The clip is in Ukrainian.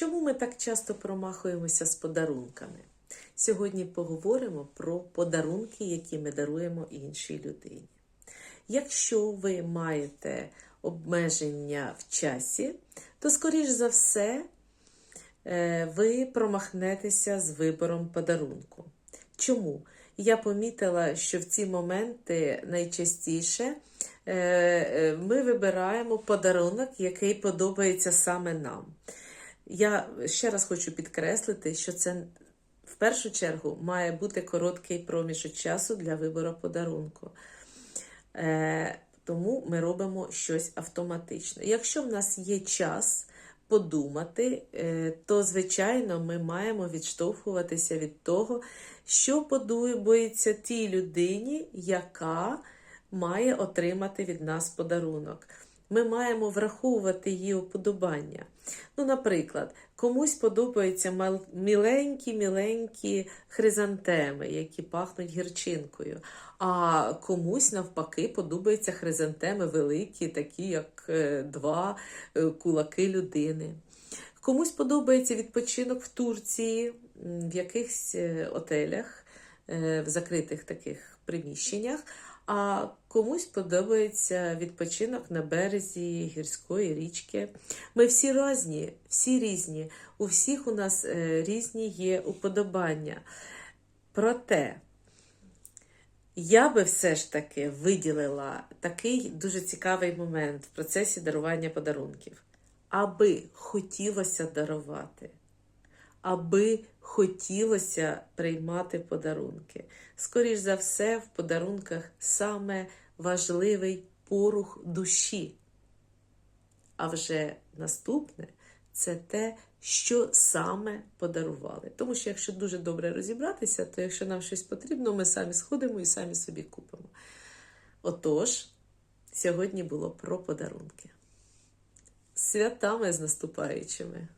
Чому ми так часто промахуємося з подарунками? Сьогодні поговоримо про подарунки, які ми даруємо іншій людині. Якщо ви маєте обмеження в часі, то, скоріш за все, е, ви промахнетеся з вибором подарунку. Чому? Я помітила, що в ці моменти найчастіше е, е, ми вибираємо подарунок, який подобається саме нам. Я ще раз хочу підкреслити, що це в першу чергу має бути короткий проміжок часу для вибору подарунку. Е, тому ми робимо щось автоматично. Якщо в нас є час подумати, е, то, звичайно, ми маємо відштовхуватися від того, що подобається тій людині, яка має отримати від нас подарунок. Ми маємо враховувати її уподобання. Ну, наприклад, комусь подобаються міленькі-міленькі хризантеми, які пахнуть гірчинкою. А комусь навпаки подобаються хризантеми великі, такі як е, два е, кулаки людини. Комусь подобається відпочинок в Турції, в якихось е, отелях, в закритих таких приміщеннях, а комусь подобається відпочинок на березі гірської річки. Ми всі різні, всі різні. У всіх у нас е, різні є уподобання. Проте я би все ж таки виділила такий дуже цікавий момент в процесі дарування подарунків. Аби хотілося дарувати, аби хотілося приймати подарунки. Скоріш за все, в подарунках саме важливий порух душі. А вже наступне це те, що саме подарували. Тому що якщо дуже добре розібратися, то якщо нам щось потрібно, ми самі сходимо і самі собі купимо. Отож, сьогодні було про подарунки. Святами з наступаючими!